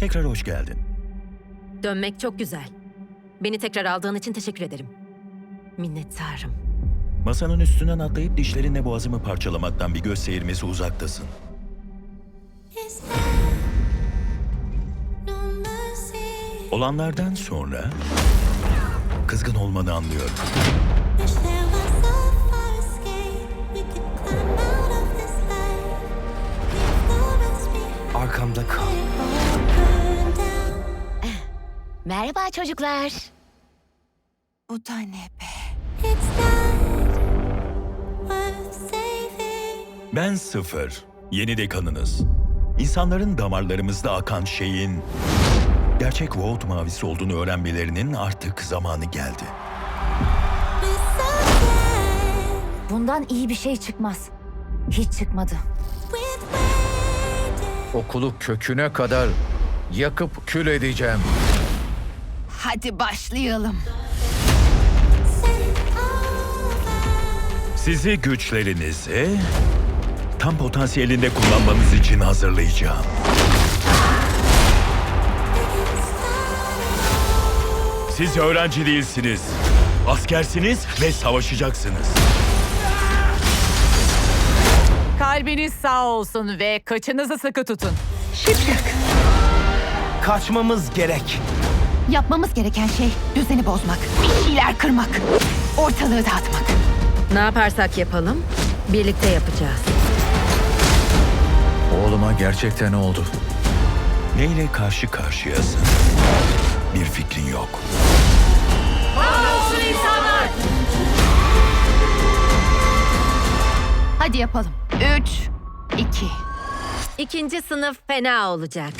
Tekrar hoş geldin. Dönmek çok güzel. Beni tekrar aldığın için teşekkür ederim. Minnettarım. Masanın üstünden atlayıp dişlerinle boğazımı parçalamaktan bir göz seyirmesi uzaktasın. Olanlardan sonra kızgın olmanı anlıyorum. Wish there Merhaba çocuklar. Bu da ne be? Ben sıfır. Yeni dekanınız. İnsanların damarlarımızda akan şeyin gerçek Vault mavisi olduğunu öğrenmelerinin artık zamanı geldi. Bundan iyi bir şey çıkmaz. Hiç çıkmadı. Okulu köküne kadar yakıp kül edeceğim. Hadi başlayalım. Sizi güçlerinizi tam potansiyelinde kullanmanız için hazırlayacağım. Siz öğrenci değilsiniz. Askersiniz ve savaşacaksınız. Kalbiniz sağ olsun ve kaçınızı sıkı tutun. Kaçmamız gerek. Yapmamız gereken şey düzeni bozmak, bir şeyler kırmak, ortalığı dağıtmak. Ne yaparsak yapalım, birlikte yapacağız. Oğluma gerçekten oldu. Neyle karşı karşıyasın? Bir fikrin yok. Hadi yapalım. Üç, iki. İkinci sınıf fena olacak.